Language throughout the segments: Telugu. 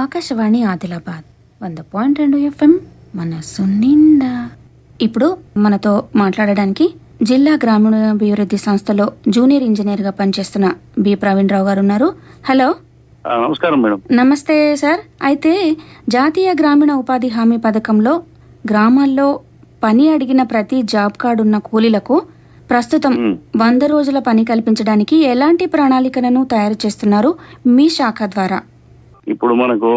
ఆకాశవాణి ఆదిలాబాద్ వంద పాయింట్ రెండు ఎఫ్ఎం మనసు నిండా. ఇప్పుడు మనతో మాట్లాడడానికి జిల్లా గ్రామీణాభివృద్ధి సంస్థలో జూనియర్ ఇంజనీర్గా పనిచేస్తున్న బి ప్రవీణ్ రావు గారు ఉన్నారు హలో నమస్కారం మేడం. నమస్తే సార్. అయితే జాతీయ గ్రామీణ ఉపాధి హామీ పథకంలో గ్రామాల్లో పని అడిగిన ప్రతి జాబ్ కార్డు ఉన్న కూలీలకు ప్రస్తుతం. వంద రోజుల పని కల్పించడానికి ఎలాంటి ప్రణాళికలను తయారు చేస్తున్నారు మీ శాఖ ద్వారా? ఇప్పుడు మనకు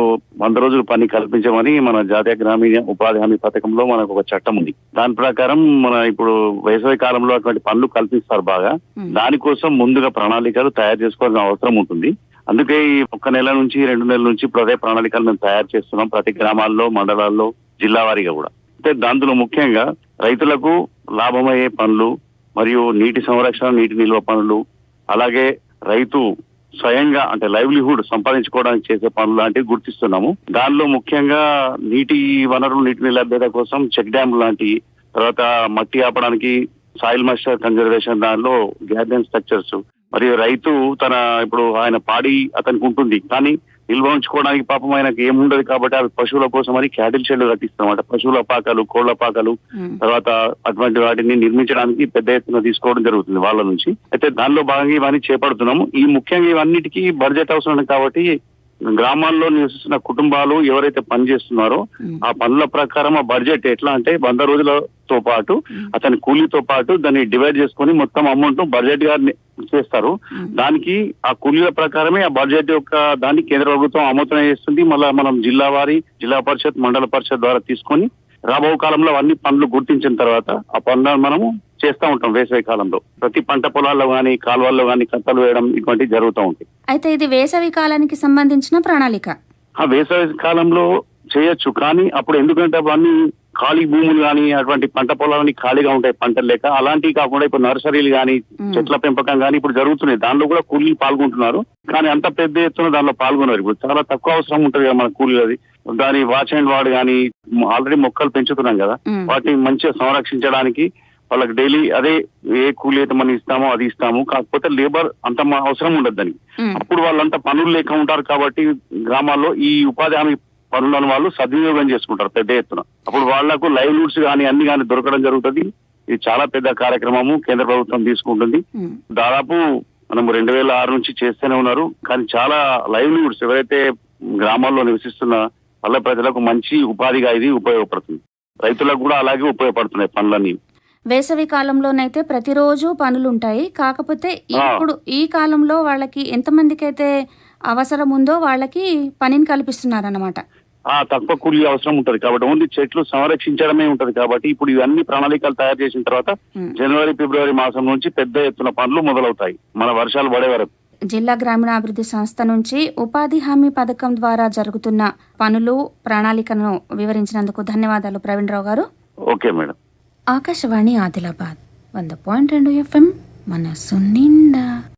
వంద రోజులు పని కల్పించమని మన జాతీయ గ్రామీణ ఉపాధి హామీ పథకంలో మనకు ఒక చట్టం ఉంది. దాని ప్రకారం మన ఇప్పుడు వేసవి కాలంలో అటువంటి పనులు కల్పిస్తారు బాగా. దానికోసం ముందుగా ప్రణాళికలు తయారు చేసుకోవాల్సిన అవసరం ఉంటుంది. అందుకే ఈ ఒక్క నెల నుంచి రెండు నెలల నుంచి ఇప్పుడు అదే ప్రణాళికలు మేము తయారు చేస్తున్నాం ప్రతి గ్రామాల్లో మండలాల్లో జిల్లా వారీగా కూడా. అయితే దాంట్లో ముఖ్యంగా రైతులకు లాభమయ్యే పనులు మరియు నీటి సంరక్షణ నీటి నిల్వ పనులు అలాగే రైతు స్వయంగా అంటే లైవ్లీహుడ్ సంపాదించుకోవడానికి చేసే పనులు లాంటివి గుర్తిస్తున్నాము. దానిలో ముఖ్యంగా నీటి వనరులు నీటిని లభ్యత కోసం చెక్ డ్యామ్ లాంటి తర్వాత మట్టి ఆపడానికి సాయిల్ మాస్టర్ కన్జర్వేషన్ దానిలో గ్యార్డెన్ స్ట్రక్చర్స్. మరియు రైతు తన ఇప్పుడు ఆయన పాడి అతనికి ఉంటుంది. కానీ నిల్వ ఉంచుకోవడానికి పాపం ఆయనకి ఏముండదు కాబట్టి అవి పశువుల కోసం అని క్యాటిల్ షెడ్ కట్టిస్తామట పశువుల పాకలు కోళ్ళ పాకలు. తర్వాత అటువంటి వాటిని నిర్మించడానికి పెద్ద ఎత్తున తీసుకోవడం జరుగుతుంది వాళ్ళ నుంచి. అయితే దానిలో భాగంగా ఇవన్నీ చేపడుతున్నాము. ఈ ముఖ్యంగా ఇవన్నిటికీ బడ్జెట్ అవసరం కాబట్టి గ్రామాల్లో నివసిస్తున్న కుటుంబాలు ఎవరైతే పని చేస్తున్నారో. ఆ పనుల ప్రకారం ఆ బడ్జెట్ ఎట్లా అంటే వంద రోజులతో పాటు అతని కూలీతో పాటు దాన్ని డివైడ్ చేసుకొని మొత్తం అమౌంట్ బడ్జెట్గా చేస్తారు. దానికి ఆ కూలీల ప్రకారమే ఆ బడ్జెట్ యొక్క దాన్ని కేంద్ర ప్రభుత్వం ఆమోదన చేస్తుంది మళ్ళా మనం జిల్లా వారి జిల్లా పరిషత్ మండల పరిషత్ ద్వారా తీసుకొని రాబో కాలంలో అన్ని పనులు గుర్తించిన తర్వాత ఆ పనులను మనము చేస్తూ ఉంటాం వేసవి కాలంలో. ప్రతి పంట పొలాల్లో గానీ కాలువల్లో గానీ కట్టలు వేయడం ఇటువంటివి జరుగుతూ ఉంటాయి. అయితే ఇది వేసవి కాలానికి సంబంధించిన ప్రణాళిక? ఆ వేసవి కాలంలో చేయొచ్చు కానీ అప్పుడు ఎందుకంటే అవన్నీ ఖాళీ భూములు కానీ అటువంటి పంట పొలాలని ఖాళీగా ఉంటాయి పంటలు లేక. అలాంటివి కాకుండా ఇప్పుడు నర్సరీలు కానీ. చెట్ల పెంపకం కానీ ఇప్పుడు జరుగుతున్నాయి. దానిలో కూడా కూలీలు పాల్గొంటున్నారు. కానీ అంత పెద్ద ఎత్తున దానిలో పాల్గొన్నారు ఇప్పుడు చాలా తక్కువ అవసరం ఉంటుంది కదా మన కూలీలది. దాని వాచ్ అండ్ వార్డ్ కానీ ఆల్రెడీ మొక్కలు పెంచుతున్నాం కదా. వాటిని మంచిగా సంరక్షించడానికి వాళ్ళకి డైలీ అదే ఏ కూలీ అయితే మనం ఇస్తామో అది ఇస్తాము. కాకపోతే లేబర్ అంత అవసరం ఉండదు దానికి. మ్మ్. అప్పుడు వాళ్ళంతా పనులు లేక ఉంటారు కాబట్టి గ్రామాల్లో ఈ ఉపాధి హామీ పనులను వాళ్ళు సద్వినియోగం చేసుకుంటారు పెద్ద ఎత్తున. అప్పుడు వాళ్ళకు లైవ్లీహుడ్స్ కానీ అన్ని కానీ దొరకడం జరుగుతుంది. ఇది చాలా పెద్ద కార్యక్రమము కేంద్ర ప్రభుత్వం తీసుకుంటుంది. మ్మ్. దాదాపు మనం రెండు వేల ఆరు నుంచి చేస్తూనే ఉన్నారు. కానీ చాలా లైవ్లీహుడ్స్ ఎవరైతే గ్రామాల్లో నివసిస్తున్న పల్లె ప్రజలకు మంచి ఉపాధిగా ఇది ఉపయోగపడుతుంది. రైతులకు కూడా అలాగే ఉపయోగపడుతున్నాయి పనులన్నీ. వేసవి కాలంలోనైతే ప్రతిరోజు పనులు ఉంటాయి కాకపోతే. ఇప్పుడు ఈ కాలంలో వాళ్ళకి ఎంతమందికి అయితే అవసరం ఉందో వాళ్ళకి పనిని కల్పిస్తున్నారన్నమాట. తక్కువ కూలీ అవసరం ఉంటది. కాబట్టి ఓన్లీ చెట్లు సంరక్షించడమే ఉంటది. కాబట్టి ఇప్పుడు ఇవన్నీ ప్రణాళికలు తయారు చేసిన తర్వాత. జనవరి ఫిబ్రవరి మాసం నుంచి పెద్ద ఎత్తున పనులు మొదలవుతాయి. మన వర్షాలు పడే వరకు. జిల్లా గ్రామీణాభివృద్ధి సంస్థ నుంచి ఉపాధి హామీ పథకం ద్వారా జరుగుతున్న పనులు ప్రణాళికను వివరించినందుకు ధన్యవాదాలు ప్రవీణ్ రావు గారు. Okay madam. ఆకాశవాణి ఆదిలాబాద్ వంద పాయింట్ రెండు ఎఫ్ఎం మనసు నిండా.